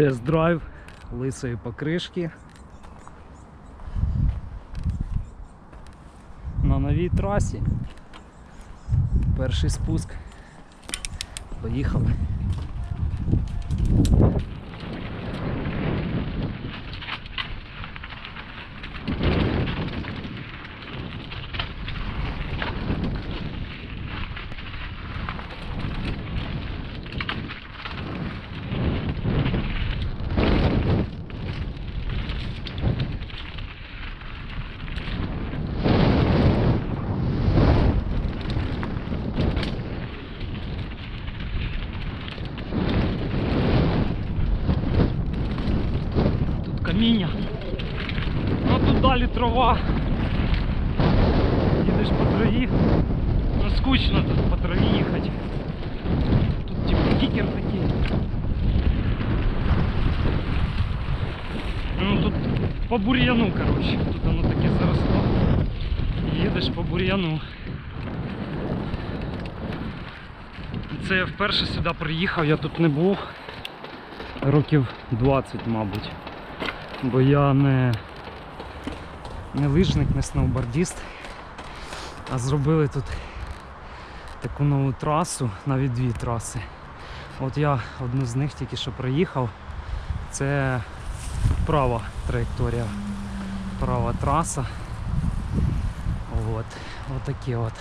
Тест-драйв лисої покришки. На новій трасі. Перший спуск. Поїхали. Каміння. А тут далі трава. Їдеш по траві. Ну скучно тут по траві їхати. Тут типу кікер такий. Ну тут по бур'яну, коротше. Тут воно таке заросло. Їдеш по бур'яну. Це я вперше сюди приїхав, я тут не був років 20, мабуть. Бо я не, не лижник, не сноубордіст. А зробили тут таку нову трасу, навіть дві траси. От я одну з них тільки що проїхав. Це права траєкторія, права траса. От, от такі от.